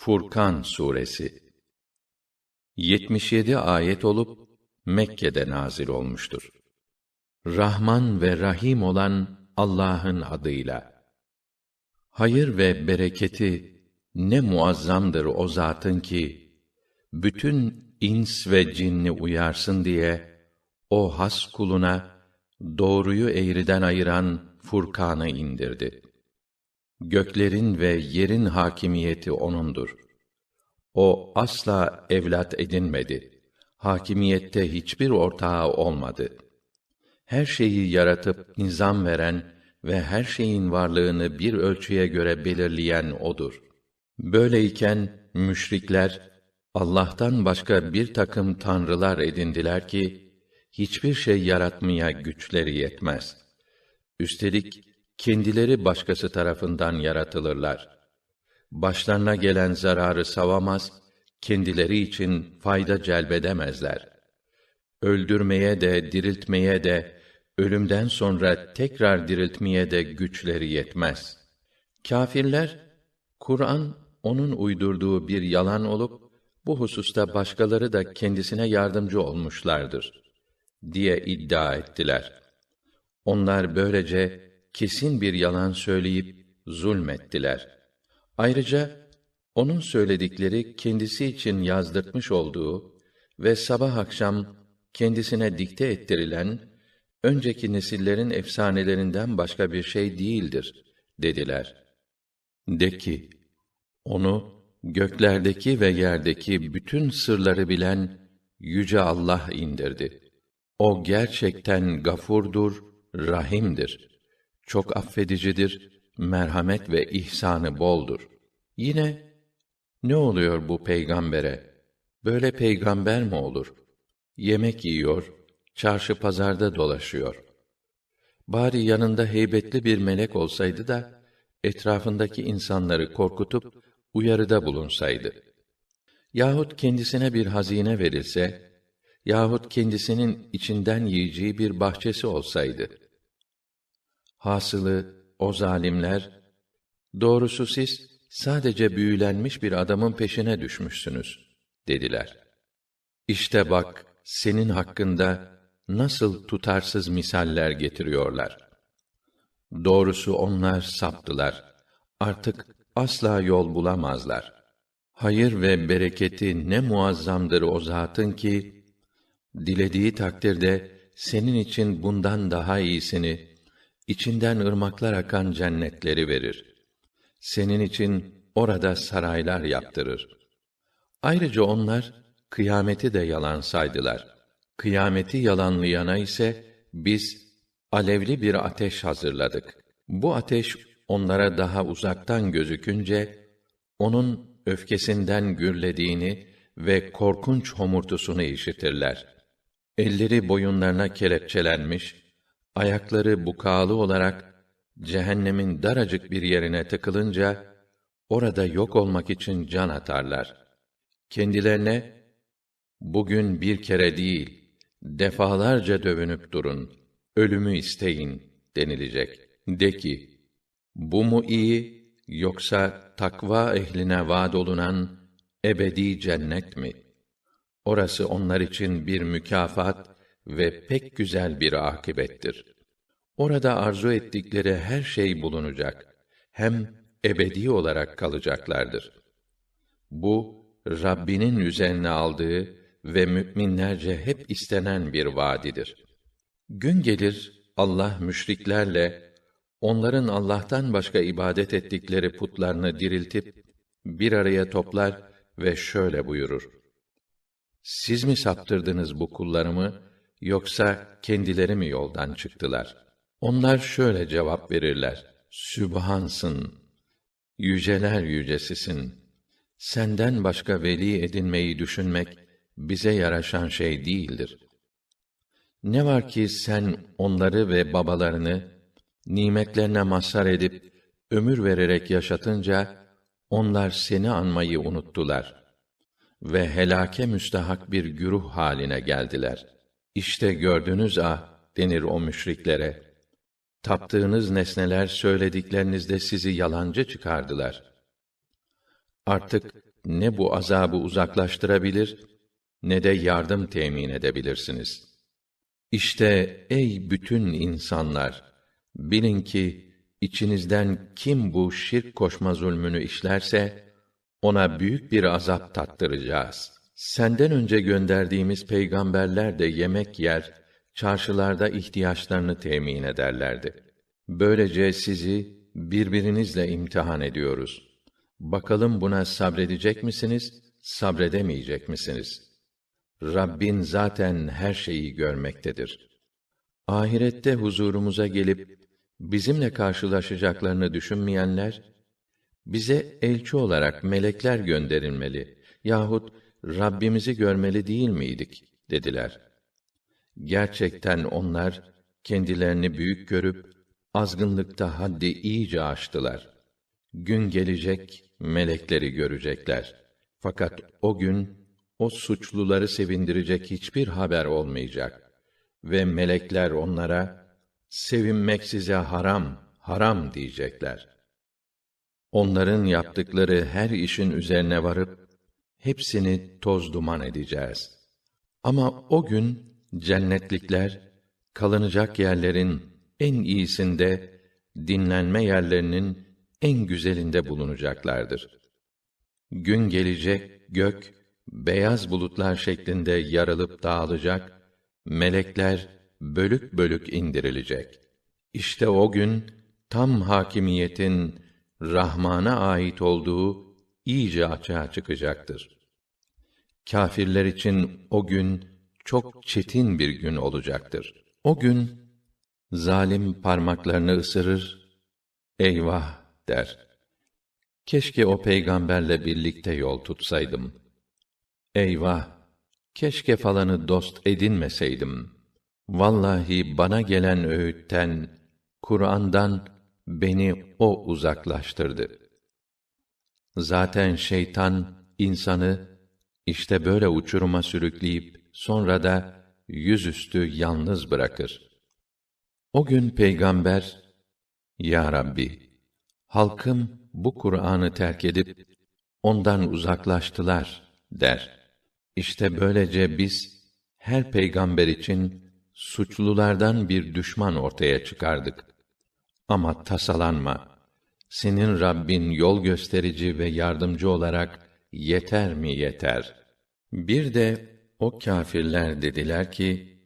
Furkan suresi 77 ayet olup Mekke'de nazil olmuştur. Rahman ve Rahim olan Allah'ın adıyla. Hayır ve bereketi ne muazzamdır o zatın ki bütün ins ve cinni uyarsın diye o has kuluna doğruyu eğriden ayıran Furkan'ı indirdi. Göklerin ve yerin hakimiyeti onundur. O asla evlat edinmedi. Hakimiyette hiçbir ortağı olmadı. Her şeyi yaratıp nizam veren ve her şeyin varlığını bir ölçüye göre belirleyen odur. Böyleyken müşrikler Allah'tan başka bir takım tanrılar edindiler ki hiçbir şey yaratmaya güçleri yetmez. Üstelik kendileri başkası tarafından yaratılırlar. Başlarına gelen zararı savamaz, kendileri için fayda celbedemezler. Öldürmeye de, diriltmeye de, ölümden sonra tekrar diriltmeye de güçleri yetmez. Kâfirler, Kur'an onun uydurduğu bir yalan olup bu hususta başkaları da kendisine yardımcı olmuşlardır diye iddia ettiler. Onlar böylece kesin bir yalan söyleyip zulmettiler. Ayrıca onun söyledikleri kendisi için yazdırtmış olduğu ve sabah akşam kendisine dikte ettirilen önceki nesillerin efsanelerinden başka bir şey değildir dediler. De ki, onu göklerdeki ve yerdeki bütün sırları bilen yüce Allah indirdi. O gerçekten gafurdur, rahimdir. Çok affedicidir, merhamet ve ihsanı boldur. Yine ne oluyor bu peygambere? Böyle peygamber mi olur? Yemek yiyor, çarşı pazarda dolaşıyor. Bari yanında heybetli bir melek olsaydı da etrafındaki insanları korkutup uyarıda bulunsaydı. Yahut kendisine bir hazine verilse, yahut kendisinin içinden yiyeceği bir bahçesi olsaydı. Hasılı o zalimler, doğrusu siz sadece büyülenmiş bir adamın peşine düşmüşsünüz, dediler. İşte bak, senin hakkında nasıl tutarsız misaller getiriyorlar. Doğrusu onlar saptılar. Artık asla yol bulamazlar. Hayır ve bereketi ne muazzamdır o zatın ki dilediği takdirde senin için bundan daha iyisini içinden ırmaklar akan cennetleri verir. Senin için orada saraylar yaptırır. Ayrıca onlar kıyameti de yalan saydılar. Kıyameti yalanlayana ise biz alevli bir ateş hazırladık. Bu ateş onlara daha uzaktan gözükünce onun öfkesinden gürlediğini ve korkunç homurtusunu işitirler. Elleri boyunlarına kelepçelenmiş, ayakları bukalı olarak cehennemin daracık bir yerine tıkılınca orada yok olmak için can atarlar. Kendilerine bugün bir kere değil, defalarca dövünüp durun, ölümü isteyin denilecek. De ki, bu mu iyi yoksa takva ehline vaad olunan ebedi cennet mi? Orası onlar için bir mükafat ve pek güzel bir akibettir. Orada arzu ettikleri her şey bulunacak. Hem ebedi olarak kalacaklardır. Bu Rabbinin üzerine aldığı ve müminlerce hep istenen bir vaadidir. Gün gelir Allah müşriklerle onların Allah'tan başka ibadet ettikleri putlarını diriltip bir araya toplar ve şöyle buyurur: Siz mi saptırdınız bu kullarımı yoksa kendileri mi yoldan çıktılar? Onlar şöyle cevap verirler: Sübhansın, yüceler yücesisin. Senden başka veli edinmeyi düşünmek bize yaraşan şey değildir. Ne var ki sen onları ve babalarını nimetlerine mazhar edip ömür vererek yaşatınca onlar seni anmayı unuttular ve helake müstahak bir güruh haline geldiler. İşte gördünüz ah denir o müşriklere. Taptığınız nesneler söylediklerinizde sizi yalancı çıkardılar. artık ne bu azabı uzaklaştırabilir ne de yardım temin edebilirsiniz. İşte ey bütün insanlar bilin ki içinizden kim bu şirk koşma zulmünü işlerse ona büyük bir azap tattıracağız. Senden önce gönderdiğimiz peygamberler de yemek yer, çarşılarda ihtiyaçlarını temin ederlerdi. Böylece sizi birbirinizle imtihan ediyoruz. Bakalım buna sabredecek misiniz, sabredemeyecek misiniz? Rabbin zaten her şeyi görmektedir. Ahirette huzurumuza gelip bizimle karşılaşacaklarını düşünmeyenler bize elçi olarak melekler gönderilmeli yahut Rabbimizi görmeli değil miydik dediler. Gerçekten onlar kendilerini büyük görüp azgınlıkta haddi iyice aştılar. Gün gelecek melekleri görecekler. Fakat o gün o suçluları sevindirecek hiçbir haber olmayacak ve melekler onlara sevinmek size haram, haram diyecekler. Onların yaptıkları her işin üzerine varıp hepsini toz duman edeceğiz. Ama o gün cennetlikler kalınacak yerlerin en iyisinde dinlenme yerlerinin en güzelinde bulunacaklardır. Gün gelecek gök beyaz bulutlar şeklinde yarılıp dağılacak, melekler bölük bölük indirilecek. İşte o gün tam hakimiyetin Rahman'a ait olduğu iyice açığa çıkacaktır. Kâfirler için o gün çok çetin bir gün olacaktır. O gün zalim parmaklarını ısırır, eyvah der. Keşke o peygamberle birlikte yol tutsaydım. Eyvah! Keşke falanı dost edinmeseydim. Vallahi bana gelen öğütten, Kur'an'dan beni o uzaklaştırdı. Zaten şeytan insanı işte böyle uçuruma sürükleyip sonra da yüzüstü yalnız bırakır. O gün peygamber Ya Rabbi halkım bu Kur'an'ı terk edip ondan uzaklaştılar der. İşte böylece biz her peygamber için suçlulardan bir düşman ortaya çıkardık. Ama tasalanma. Senin Rabbin yol gösterici ve yardımcı olarak yeter mi yeter. Bir de o kâfirler dediler ki,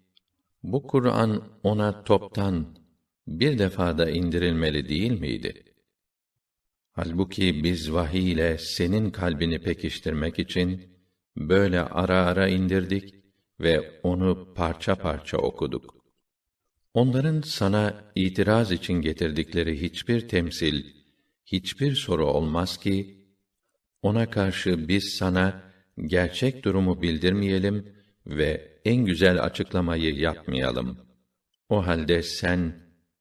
bu Kur'an ona toptan bir defada indirilmeli değil miydi? Halbuki biz vahiy ile senin kalbini pekiştirmek için böyle ara ara indirdik ve onu parça parça okuduk. Onların sana itiraz için getirdikleri hiçbir temsil, hiçbir soru olmaz ki ona karşı biz sana gerçek durumu bildirmeyelim ve en güzel açıklamayı yapmayalım. O halde sen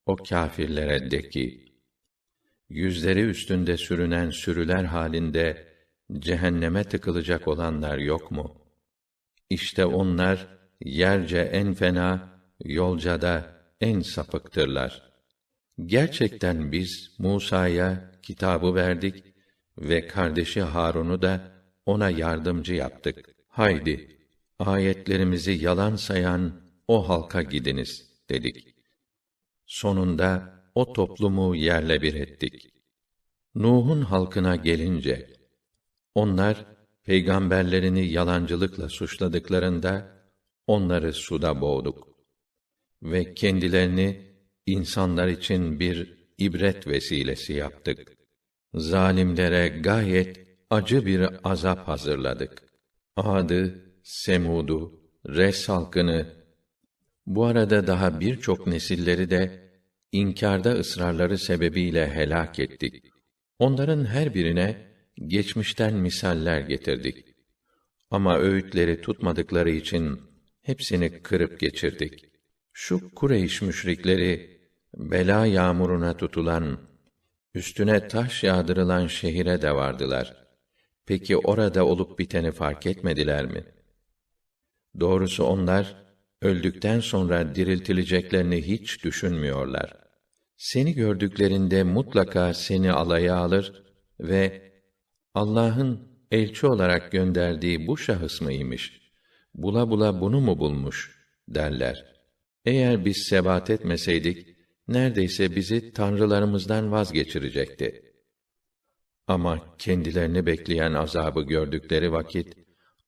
o kâfirlere de ki yüzleri üstünde sürünen sürüler halinde cehenneme tıkılacak olanlar yok mu? İşte onlar yerce en fena, yolca da en sapıktırlar. Gerçekten biz Musa'ya kitabı verdik ve kardeşi Harun'u da ona yardımcı yaptık. Haydi ayetlerimizi yalan sayan o halka gidiniz dedik. Sonunda o toplumu yerle bir ettik. Nuh'un halkına gelince onlar peygamberlerini yalancılıkla suçladıklarında onları suda boğduk ve kendilerini insanlar için bir ibret vesilesi yaptık. Zalimlere gayet acı bir azap hazırladık. Adı, Semud'u, Res halkını, bu arada daha birçok nesilleri de inkarda ısrarları sebebiyle helak ettik. Onların her birine geçmişten misaller getirdik. Ama öğütleri tutmadıkları için hepsini kırıp geçirdik. Şu Kureyş müşrikleri bela yağmuruna tutulan, üstüne taş yağdırılan şehire de vardılar. Peki orada olup biteni fark etmediler mi? Doğrusu onlar öldükten sonra diriltileceklerini hiç düşünmüyorlar. Seni gördüklerinde mutlaka seni alaya alır ve Allah'ın elçi olarak gönderdiği bu şahıs mıymış? Bula bula bunu mu bulmuş derler. Eğer biz sebat etmeseydik neredeyse bizi tanrılarımızdan vazgeçirecekti. Ama kendilerini bekleyen azabı gördükleri vakit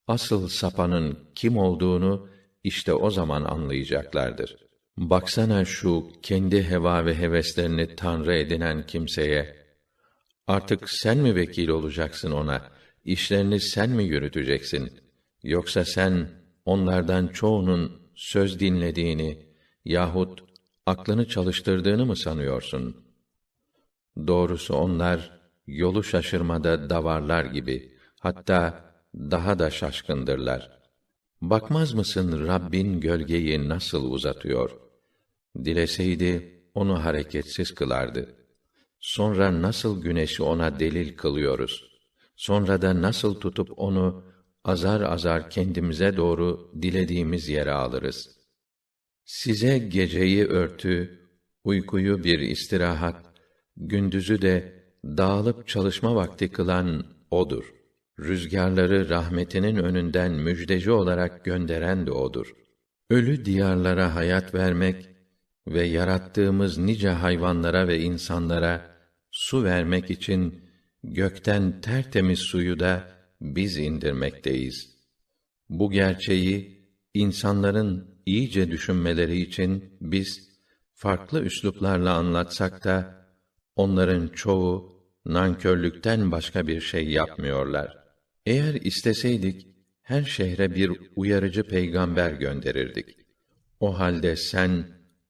asıl sapanın kim olduğunu işte o zaman anlayacaklardır. Baksana şu kendi heva ve heveslerini tanrı edinen kimseye. Artık sen mi vekil olacaksın ona? İşlerini sen mi yürüteceksin? Yoksa sen onlardan çoğunun söz dinlediğini yahut aklını çalıştırdığını mı sanıyorsun? Doğrusu onlar yolu şaşırmada davarlar gibi, hatta daha da şaşkındırlar. Bakmaz mısın Rabbin gölgeyi nasıl uzatıyor? Dileseydi onu hareketsiz kılardı. Sonra nasıl güneşi ona delil kılıyoruz? Sonra da nasıl tutup onu azar azar kendimize doğru dilediğimiz yere alırız. Size geceyi örtü, uykuyu bir istirahat, gündüzü de dağılıp çalışma vakti kılan odur. Rüzgarları rahmetinin önünden müjdeci olarak gönderen de odur. Ölü diyarlara hayat vermek ve yarattığımız nice hayvanlara ve insanlara su vermek için gökten tertemiz suyu da biz indirmekteyiz. Bu gerçeği insanların iyice düşünmeleri için biz farklı üsluplarla anlatsak da onların çoğu nankörlükten başka bir şey yapmıyorlar. Eğer isteseydik her şehre bir uyarıcı peygamber gönderirdik. O halde sen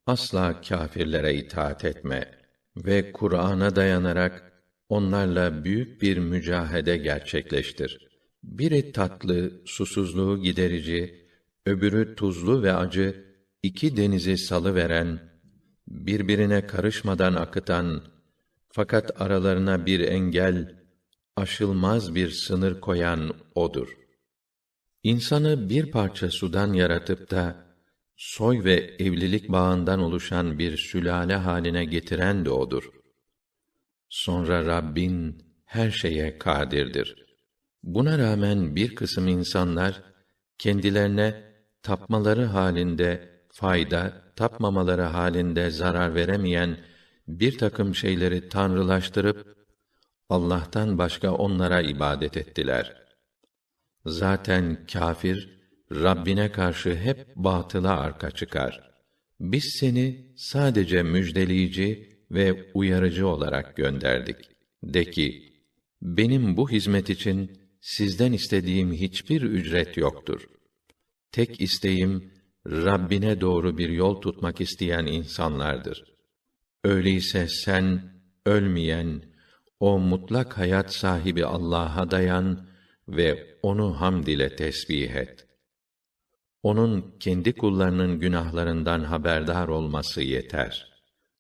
asla kâfirlere itaat etme ve Kur'an'a dayanarak onlarla büyük bir mücahede gerçekleştir. Biri tatlı, susuzluğu giderici, öbürü tuzlu ve acı, iki denizi salı veren, birbirine karışmadan akıtan, fakat aralarına bir engel, aşılmaz bir sınır koyan odur. İnsanı bir parça sudan yaratıp da soy ve evlilik bağından oluşan bir sülale haline getiren de odur. Sonra Rabbin her şeye kadirdir. Buna rağmen bir kısım insanlar kendilerine tapmaları halinde fayda, tapmamaları halinde zarar veremeyen bir takım şeyleri tanrılaştırıp Allah'tan başka onlara ibadet ettiler. Zaten kâfir Rabbine karşı hep batıla arka çıkar. Biz seni sadece müjdeleyici ve uyarıcı olarak gönderdik. De ki, benim bu hizmet için sizden istediğim hiçbir ücret yoktur. Tek isteğim Rabbine doğru bir yol tutmak isteyen insanlardır. Öyleyse sen ölmeyen, o mutlak hayat sahibi Allah'a dayan ve onu hamd ile tesbih et. Onun kendi kullarının günahlarından haberdar olması yeter.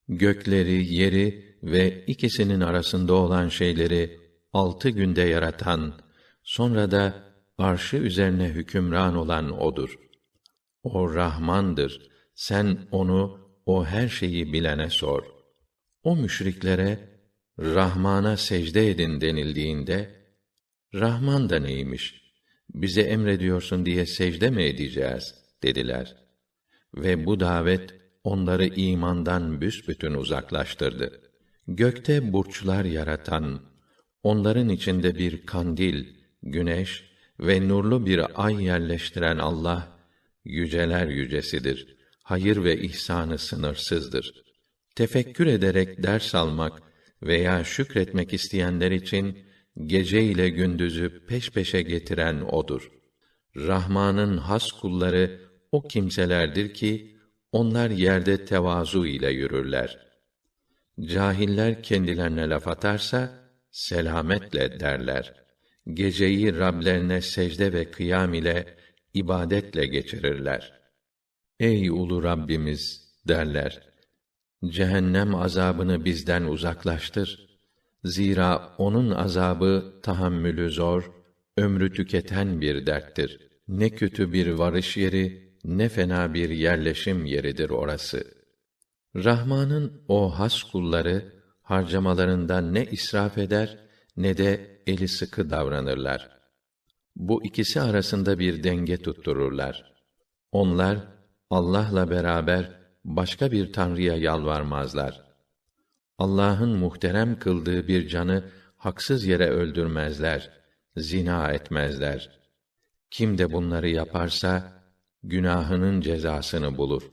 Gökleri, yeri ve ikisinin arasında olan şeyleri altı günde yaratan, sonra da arşı üzerine hükümran olan odur. O Rahmandır. Sen onu o her şeyi bilene sor. O müşriklere Rahman'a secde edin denildiğinde Rahman da neymiş? Bize emrediyorsun diye secde mi edeceğiz dediler. Ve bu davet onları imandan büsbütün uzaklaştırdı. Gökte burçlar yaratan, onların içinde bir kandil, güneş ve nurlu bir ay yerleştiren Allah yüceler yücesidir. Hayır ve ihsanı sınırsızdır. Tefekkür ederek ders almak veya şükretmek isteyenler için gece ile gündüzü peş peşe getiren odur. Rahman'ın has kulları o kimselerdir ki onlar yerde tevazu ile yürürler. Cahiller kendilerine laf atarsa selametle derler. Geceyi Rablerine secde ve kıyam ile ibadetle geçirirler. Ey ulu Rabbimiz derler. Cehennem azabını bizden uzaklaştır. Zira onun azabı tahammülü zor, ömrü tüketen bir derttir. Ne kötü bir varış yeri, ne fena bir yerleşim yeridir orası. Rahman'ın o has kulları harcamalarından ne israf eder ne de eli sıkı davranırlar. Bu ikisi arasında bir denge tuttururlar. Onlar Allah'la beraber başka bir tanrıya yalvarmazlar. Allah'ın muhterem kıldığı bir canı haksız yere öldürmezler, zina etmezler. Kim de bunları yaparsa günahının cezasını bulur.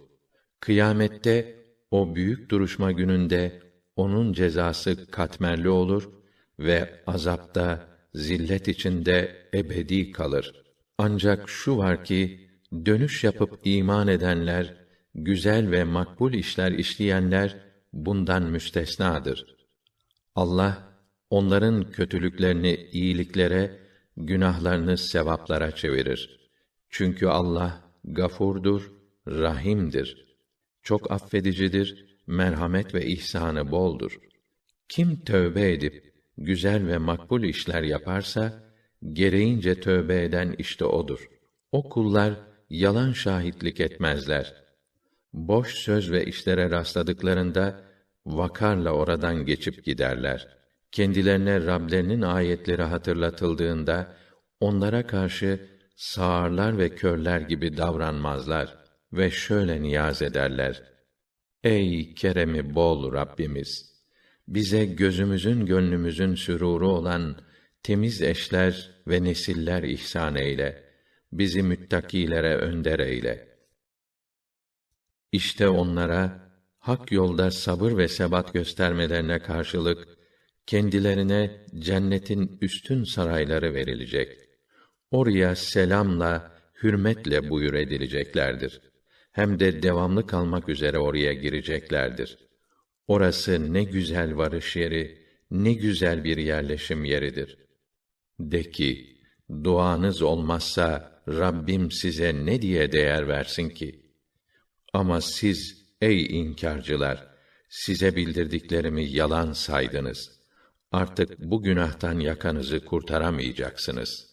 Kıyamette o büyük duruşma gününde onun cezası katmerli olur ve azapta zillet içinde ebedi kalır. Ancak şu var ki dönüş yapıp iman edenler, güzel ve makbul işler işleyenler bundan müstesnadır. Allah onların kötülüklerini iyiliklere, günahlarını sevaplara çevirir. Çünkü Allah gafurdur, rahimdir. Çok affedicidir, merhamet ve ihsanı boldur. Kim tövbe edip güzel ve makbul işler yaparsa gereğince tövbe eden işte odur. O kullar yalan şahitlik etmezler. Boş söz ve işlere rastladıklarında vakarla oradan geçip giderler. Kendilerine Rablerinin ayetleri hatırlatıldığında onlara karşı sağırlar ve körler gibi davranmazlar ve şöyle niyaz ederler. Ey keremi bol Rabbimiz! Bize gözümüzün gönlümüzün süruru olan temiz eşler ve nesiller ihsan eyle. Bizi müttakilere önder eyle. İşte onlara hak yolda sabır ve sebat göstermelerine karşılık kendilerine cennetin üstün sarayları verilecek. Oraya selamla, hürmetle buyur edileceklerdir. Hem de devamlı kalmak üzere oraya gireceklerdir. Orası ne güzel varış yeri, ne güzel bir yerleşim yeridir. De ki, duanız olmazsa Rabbim size ne diye değer versin ki? Ama siz ey inkarcılar size bildirdiklerimi yalan saydınız. Artık bu günahtan yakanızı kurtaramayacaksınız.''